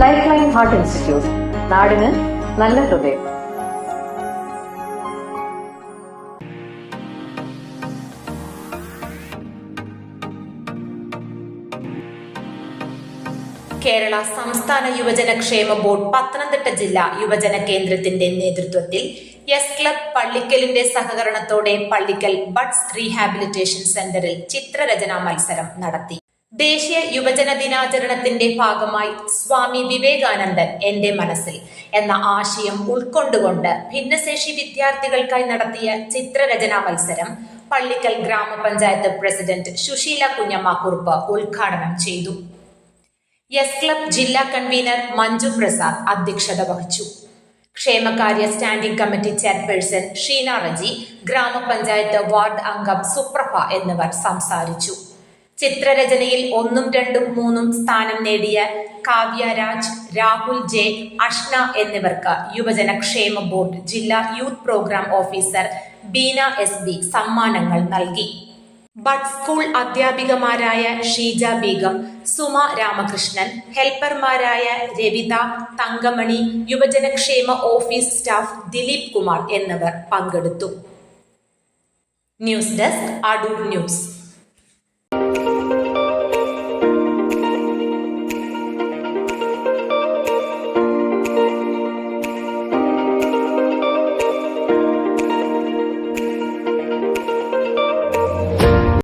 Heart institute നാടിന് നല്ല ഹൃദയം. കേരള സംസ്ഥാന യുവജന ക്ഷേമ ബോർഡ് പത്തനംതിട്ട ജില്ലാ യുവജന കേന്ദ്രത്തിന്റെ നേതൃത്വത്തിൽ യെസ് ക്ലബ് പള്ളിക്കലിന്റെ സഹകരണത്തോടെ പള്ളിക്കൽ ബഡ്സ് റീഹാബിലിറ്റേഷൻ സെന്ററിൽ ചിത്രരചനാ മത്സരം നടത്തി. ദേശീയ യുവജന ദിനാചരണത്തിന്റെ ഭാഗമായി സ്വാമി വിവേകാനന്ദൻ എന്റെ മനസ്സിൽ എന്ന ആശയം ഉൾക്കൊണ്ടുകൊണ്ട് ഭിന്നശേഷി വിദ്യാർത്ഥികൾക്കായി നടത്തിയ ചിത്രരചനാ മത്സരം പള്ളിക്കൽ ഗ്രാമപഞ്ചായത്ത് പ്രസിഡന്റ് സുശീല കുഞ്ഞമ്മ കുറുപ്പ് ഉദ്ഘാടനം ചെയ്തു. യെസ് ക്ലബ് ജില്ലാ കൺവീനർ മഞ്ജു പ്രസാദ് അധ്യക്ഷത വഹിച്ചു. ക്ഷേമകാര്യ standing committee chairperson Sheena Reji ഗ്രാമപഞ്ചായത്ത് വാർഡ് അംഗം സുപ്രഭ എന്നിവർ സംസാരിച്ചു. ചിത്രരചനയിൽ ഒന്നും രണ്ടും മൂന്നും സ്ഥാനം നേടിയ കാവ്യ രാജ് രാഹുൽ ജെ അഷ്ന എന്നിവർക്ക് യുവജന ക്ഷേമ ബോർഡ് ജില്ലാ youth programme officer Beena S B സമ്മാനങ്ങൾ നൽകി. ബഡ് സ്കൂൾ അധ്യാപികമാരായ ഷീജ ബീഗം സുമ രാമകൃഷ്ണൻ ഹെൽപ്പർമാരായ രവിത തങ്കമണി യുവജനക്ഷേമ ഓഫീസ് സ്റ്റാഫ് ദിലീപ് കുമാർ എന്നിവർ പങ്കെടുത്തു. News desk Adoor news.